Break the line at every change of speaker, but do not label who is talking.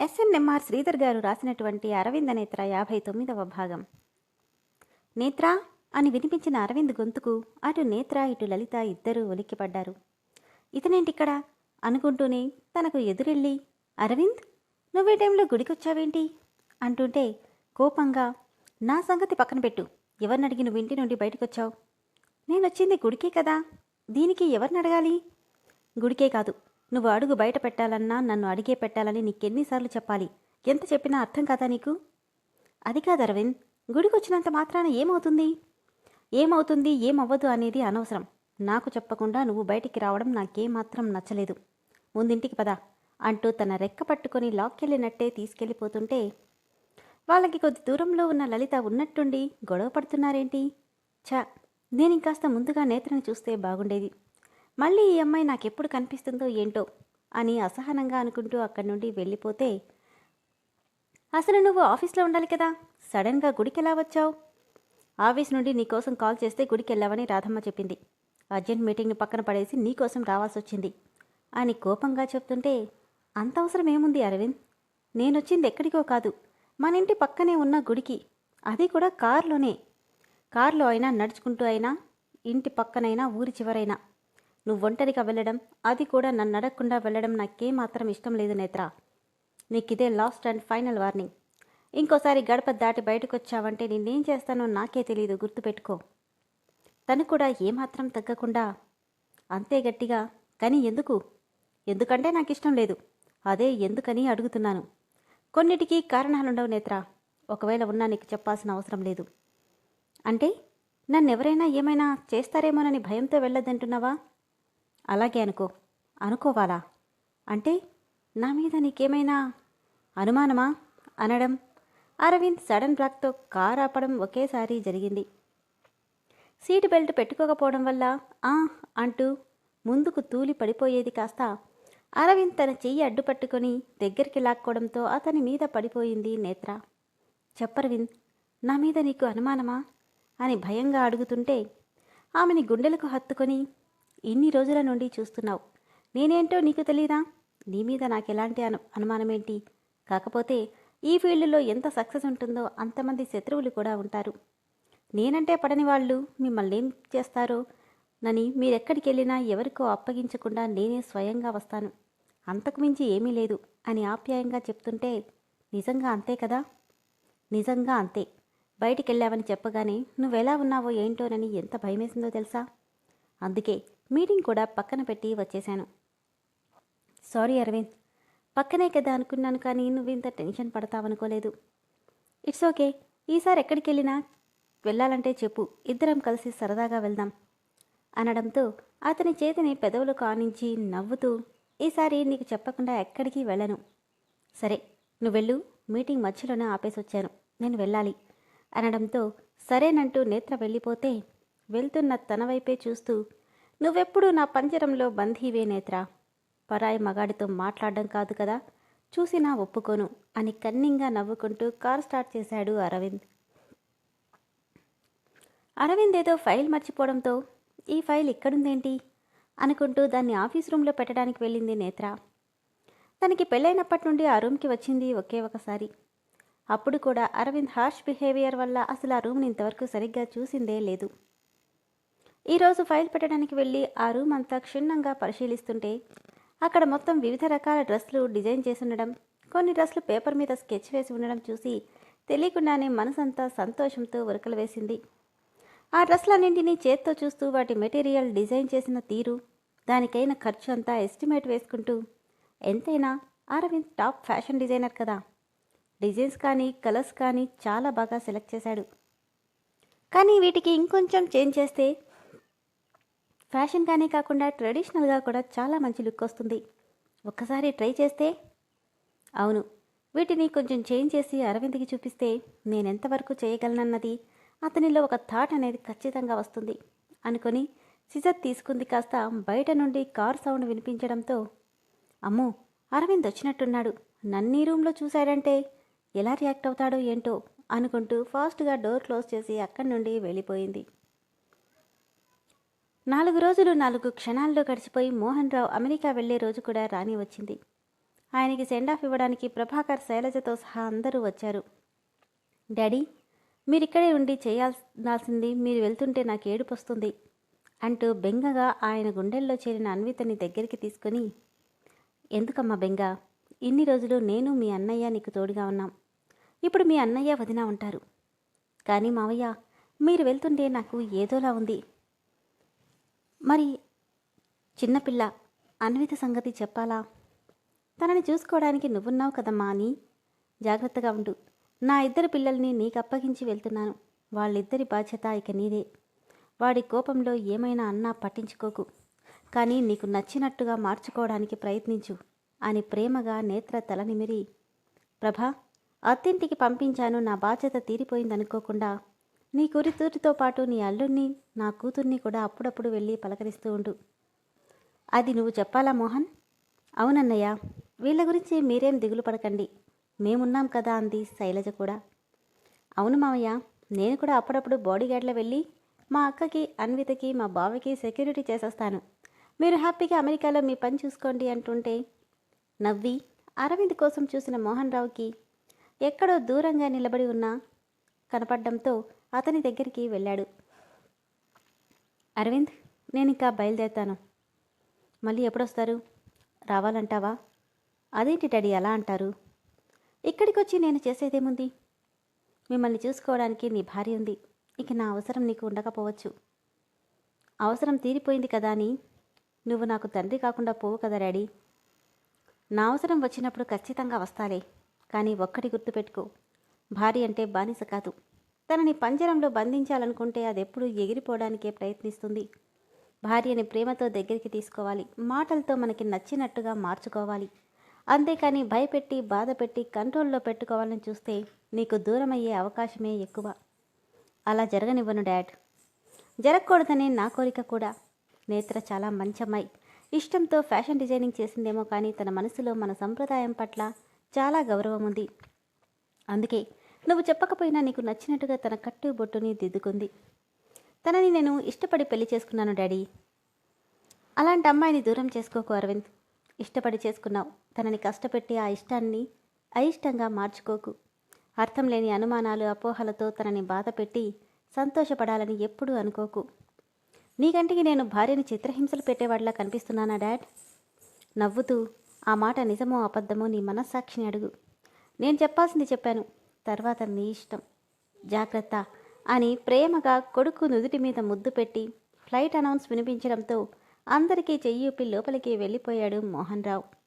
SNMR Sridhar గారు రాసినటువంటి అరవింద నేత్ర యాభై తొమ్మిదవ భాగం. నేత్ర అని వినిపించిన అరవింద్ గొంతుకు అటు నేత్ర ఇటు లలిత ఇద్దరూ ఉలిక్కిపడ్డారు. ఇతనేంటిక్కడ? అనుకుంటూనే తనకు ఎదురెళ్ళి అరవింద్ నువ్వే టైంలో గుడికొచ్చావేంటి? అంటుంటే కోపంగా నా సంగతి పక్కన పెట్టు. ఎవరిని అడిగి నువ్వు ఇంటి నుండి బయటకొచ్చావు? నేనొచ్చింది గుడికే కదా. దీనికి ఎవరిని అడగాలి గుడికే కాదు. నువ్వు అడుగు బయట పెట్టాలన్నా నన్ను అడిగే పెట్టాలని నీకెన్నిసార్లు చెప్పాలి. ఎంత చెప్పినా అర్థం కాదా నీకు? అది కాదు అరవింద్ గుడికొచ్చినంత మాత్రాన ఏమవుతుంది? ఏమవుతుంది ఏమవ్వదు అనేది అనవసరం. నాకు చెప్పకుండా నువ్వు బయటికి రావడం నాకేమాత్రం నచ్చలేదు. ముందింటికి పద అంటూ తన రెక్క పట్టుకొని లాక్కెళ్ళినట్టే తీసుకెళ్ళిపోతుంటే వాళ్ళకి కొద్ది దూరంలో ఉన్న లలిత ఉన్నట్టుండి గొడవ పడుతున్నారేంటి? ఛా నేను ఇంకాస్త ముందుగా నేత్రని చూస్తే బాగుండేది. మళ్ళీ ఈ అమ్మాయి నాకెప్పుడు కనిపిస్తుందో ఏంటో అని అసహనంగా అనుకుంటూ అక్కడి నుండి వెళ్ళిపోతే అసలు నువ్వు ఆఫీస్లో ఉండాలి కదా? సడన్గా గుడికి ఎలా వచ్చావు? ఆఫీస్ నుండి నీకోసం కాల్ చేస్తే గుడికి వెళ్ళావని రాధమ్మ చెప్పింది. అర్జెంట్ మీటింగ్ని పక్కన పడేసి నీకోసం రావాల్సి వచ్చింది అని కోపంగా చెప్తుంటే అంత అవసరం ఏముంది అరవింద్? నేనొచ్చింది ఎక్కడికో కాదు. మన ఇంటి పక్కనే ఉన్న గుడికి. అది కూడా కారులోనే. కారులో అయినా నడుచుకుంటూ అయినా ఇంటి పక్కనైనా ఊరి చివరైనా. నువ్వు ఒంటరిగా వెళ్ళడం అది కూడా నన్ను అడగకుండా వెళ్ళడం నాకేమాత్రం ఇష్టం లేదు నేత్ర. నీకిదే లాస్ట్ అండ్ ఫైనల్ వార్నింగ్. ఇంకోసారి గడప దాటి బయటకు వచ్చావంటే నేనేం చేస్తానో నాకే తెలియదు గుర్తుపెట్టుకో. తను కూడా ఏమాత్రం తగ్గకుండా అంతే గట్టిగా కానీ ఎందుకు? ఎందుకంటే నాకు ఇష్టం లేదు. అదే ఎందుకని అడుగుతున్నాను. కొన్నిటికి కారణాలుండవు నేత్ర. ఒకవేళ ఉన్నా నీకు చెప్పాల్సిన అవసరం లేదు. అంటే? నన్నెవరైనా ఏమైనా చేస్తారేమోనని భయంతో వెళ్ళొద్దంటున్నావా? అలాగే అనుకో అనుకోవాలా? అంటే నా మీద నీకేమైనా అనుమానమా? అనడం అరవింద్ సడన్ బ్లాక్తో కార్ ఆపడం ఒకేసారి జరిగింది. సీటు బెల్ట్ పెట్టుకోకపోవడం వల్ల ఆ అంటూ ముందుకు తూలి పడిపోయేది కాస్త అరవింద్ తన చెయ్యి అడ్డుపట్టుకొని దగ్గరికి లాక్కోవడంతో అతని మీద పడిపోయింది నేత్ర. చెప్పరవింద్ నా మీద నీకు అనుమానమా? అని భయంగా అడుగుతుంటే ఆమెని గుండెలకు హత్తుకొని ఇన్ని రోజుల నుండి చూస్తున్నావు. నేనేంటో నీకు తెలీదా? నీ మీద నాకు ఎలాంటి అను అనుమానమేంటి? కాకపోతే ఈ ఫీల్డ్లో ఎంత సక్సెస్ ఉంటుందో అంతమంది శత్రువులు కూడా ఉంటారు. నేనంటే పడని వాళ్ళు మిమ్మల్ని ఏం చేస్తారో? నని మీరెక్కడికి వెళ్ళినా ఎవరికో అప్పగించకుండా నేనే స్వయంగా వస్తాను. అంతకుమించి ఏమీ లేదు అని ఆప్యాయంగా చెప్తుంటే నిజంగా అంతే కదా? నిజంగా అంతే. బయటికి వెళ్ళావని చెప్పగానే నువ్వెలా ఉన్నావో ఏంటోనని ఎంత భయమేసిందో తెలుసా? అందుకే మీటింగ్ కూడా పక్కన పెట్టి వచ్చేశాను. సారీ అరవింద్ పక్కనే కదా అనుకున్నాను కానీ నువ్వు ఇంత టెన్షన్ పడతావనుకోలేదు ఇట్స్ ఓకే ఈసారి ఎక్కడికి వెళ్ళినా వెళ్ళాలంటే చెప్పు ఇద్దరం కలిసి సరదాగా వెళ్దాం అనడంతో అతని చేతిని పెదవులు కానించి నవ్వుతూ ఈసారి నీకు చెప్పకుండా ఎక్కడికి వెళ్ళను. సరే నువ్వు వెళ్ళు మీటింగ్ మధ్యలోనే ఆపేసొచ్చాను నేను వెళ్ళాలి అనడంతో సరేనంటూ నేత్ర వెళ్ళిపోతే వెళ్తున్న తన వైపే చూస్తూ నువ్వెప్పుడు నా పంజరంలో బంధీవే నేత్ర? పరాయి మగాడితో మాట్లాడడం కాదు కదా? చూసినా ఒప్పుకోను అని కన్నింగా నవ్వుకుంటూ కార్ స్టార్ట్ చేశాడు అరవింద్. అరవింద్ ఏదో ఫైల్ మర్చిపోవడంతో ఈ ఫైల్ ఇక్కడుందేంటి? అనుకుంటూ దాన్ని ఆఫీస్ రూమ్లో పెట్టడానికి వెళ్ళింది నేత్ర. తనకి పెళ్ళైనప్పటి నుండి ఆ రూమ్కి వచ్చింది ఒకే ఒకసారి. అప్పుడు కూడా అరవింద్ హార్ష్ బిహేవియర్ వల్ల అసలు ఆ రూమ్ని ఇంతవరకు సరిగ్గా చూసిందే లేదు. ఈరోజు ఫైల్ పెట్టడానికి వెళ్ళి ఆ రూమ్ అంతా క్షుణ్ణంగా పరిశీలిస్తుంటే అక్కడ మొత్తం వివిధ రకాల డ్రెస్లు డిజైన్ చేసి ఉండడం కొన్ని డ్రెస్లు పేపర్ మీద స్కెచ్ వేసి ఉండడం చూసి తెలియకుండానే మనసంతా సంతోషంతో ఉరకలు వేసింది. ఆ డ్రెస్లన్నింటినీ చేత్తో చూస్తూ వాటి మెటీరియల్ డిజైన్ చేసిన తీరు దానికైన ఖర్చు అంతా ఎస్టిమేట్ వేసుకుంటూ ఎంతైనా అరవింద్ టాప్ ఫ్యాషన్ డిజైనర్ కదా. డిజైన్స్ కానీ కలర్స్ కానీ చాలా బాగా సెలెక్ట్ చేశాడు. కానీ వీటికి ఇంకొంచెం చేంజ్ చేస్తే ఫ్యాషన్గానే కాకుండా ట్రెడిషనల్గా కూడా చాలా మంచి లుక్ వస్తుంది. ఒక్కసారి ట్రై చేస్తే? అవును. వీటిని కొంచెం చేంజ్ చేసి అరవింద్కి చూపిస్తే నేనెంతవరకు చేయగలనన్నది అతనిలో ఒక థాట్ అనేది ఖచ్చితంగా వస్తుంది. అనుకొని సిజర్ తీసుకుంది కాస్త బయట నుండి కార్ సౌండ్ వినిపించడంతో అమ్మో అరవింద్ వచ్చినట్టున్నాడు. నన్నీ రూమ్లో చూశాడంటే ఎలా రియాక్ట్ అవుతాడో ఏంటో అనుకుంటూ ఫాస్ట్గా డోర్ క్లోజ్ చేసి అక్కడి నుండి వెళ్ళిపోయింది. నాలుగు రోజులు నాలుగు క్షణాల్లో గడిచిపోయి మోహన్ రావు అమెరికా వెళ్ళే రోజు కూడా రాని వచ్చింది. ఆయనకి సెండ్ ఆఫ్ ఇవ్వడానికి ప్రభాకర్ శైలజతో సహా అందరూ వచ్చారు. డాడీ మీరిక్కడే ఉండి చేయాల్సింది మీరు వెళ్తుంటే నాకు ఏడుపు వస్తుంది అంటూ బెంగగా ఆయన గుండెల్లో చేరిన అన్వితని దగ్గరికి తీసుకుని ఎందుకమ్మా బెంగ ఇన్ని రోజులు నేను మీ అన్నయ్య నీకు తోడుగా ఉన్నాం. ఇప్పుడు మీ అన్నయ్య వదిన ఉంటారు. కానీ మావయ్య మీరు వెళ్తుంటే నాకు ఏదోలా ఉంది. మరి చిన్నపిల్ల అన్విత సంగతి చెప్పాలా? తనని చూసుకోవడానికి నువ్వున్నావు కదమ్మా అని జాగ్రత్తగా ఉండు. నా ఇద్దరు పిల్లల్ని నీకు అప్పగించి వెళ్తున్నాను. వాళ్ళిద్దరి బాధ్యత ఇక నీదే. వాడి కోపంలో ఏమైనా అన్నా పట్టించుకోకు. కానీ నీకు నచ్చినట్టుగా మార్చుకోవడానికి ప్రయత్నించు అని ప్రేమగా నేత్ర తలనిమిరి ప్రభా అత్తింటికి పంపించాను. నా బాధ్యత తీరిపోయిందనుకోకుండా నీ కురితూరితో పాటు నీ అల్లుణ్ణి నా కూతుర్ని కూడా అప్పుడప్పుడు వెళ్ళి పలకరిస్తూ ఉండు. అది నువ్వు చెప్పాలా మోహన్? అవునన్నయ్య వీళ్ళ గురించి మీరేం దిగులు పడకండి. మేమున్నాం కదా అంది శైలజ కూడా. అవును మామయ్య నేను కూడా అప్పుడప్పుడు బాడీగార్డ్లో వెళ్ళి మా అక్కకి అన్వితకి మా బావకి సెక్యూరిటీ చేసేస్తాను. మీరు హ్యాపీగా అమెరికాలో మీ పని చూసుకోండి అంటుంటే నవ్వి అరవింద్ కోసం చూసిన మోహన్ రావుకి ఎక్కడో దూరంగా నిలబడి ఉన్నా కనపడడంతో అతని దగ్గరికి వెళ్ళాడు. అరవింద్ నేను ఇంకా బయలుదేరుతాను. మళ్ళీ ఎప్పుడొస్తారు? రావాలంటావా? అదేంటి డాడీ ఎలా అంటారు? ఇక్కడికి వచ్చి నేను చేసేదేముంది? మిమ్మల్ని చూసుకోవడానికి నీ భార్య ఉంది. ఇక నా అవసరం నీకు ఉండకపోవచ్చు. అవసరం తీరిపోయింది కదా అని నువ్వు నాకు తండ్రి కాకుండా పోవు కదా డాడీ. నా అవసరం వచ్చినప్పుడు ఖచ్చితంగా వస్తాలే. కానీ ఒక్కటి గుర్తుపెట్టుకో. భార్య అంటే బానిస కాదు. తనని పంజరంలో బంధించాలనుకుంటే అది ఎప్పుడు ఎగిరిపోవడానికే ప్రయత్నిస్తుంది. భార్యని ప్రేమతో దగ్గరికి తీసుకోవాలి. మాటలతో మనకి నచ్చినట్టుగా మార్చుకోవాలి. అంతేకాని భయపెట్టి బాధపెట్టి కంట్రోల్లో పెట్టుకోవాలని చూస్తే నీకు దూరమయ్యే అవకాశమే ఎక్కువ. అలా జరగనివ్వను డాడ్. జరగకూడదనే నా కోరిక కూడా. నేత్ర చాలా మంచి అమ్మాయి ఇష్టంతో ఫ్యాషన్ డిజైనింగ్ చేసిందేమో కానీ తన మనసులో మన సంప్రదాయం పట్ల చాలా గౌరవం ఉంది. అందుకే నువ్వు చెప్పకపోయినా నీకు నచ్చినట్టుగా తన కట్టు బొట్టుని దిద్దుకుంది. తనని నేను ఇష్టపడి పెళ్ళి చేసుకున్నాను డాడీ. అలాంటి అమ్మాయిని దూరం చేసుకోకు అరవింద్. ఇష్టపడి చేసుకున్నావు. తనని కష్టపెట్టి ఆ ఇష్టాన్ని అయిష్టంగా మార్చుకోకు. అర్థం లేని అనుమానాలు అపోహలతో తనని బాధపెట్టి సంతోషపడాలని ఎప్పుడూ అనుకోకు. నీకంటికి నేను భార్యని చిత్రహింసలు పెట్టేవాడిలా కనిపిస్తున్నానా డాడ్? నవ్వుతూ ఆ మాట నిజమో అబద్ధమో నీ మనస్సాక్షిని అడుగు. నేను చెప్పాల్సింది చెప్పాను. తర్వాత నీ ఇష్టం. జాగ్రత్త అని ప్రేమగా కొడుకు నుదుటి మీద ముద్దు పెట్టి ఫ్లైట్ అనౌన్స్ వినిపించడంతో అందరికీ చెయ్యూపి లోపలికి వెళ్ళిపోయాడు మోహన్ రావు.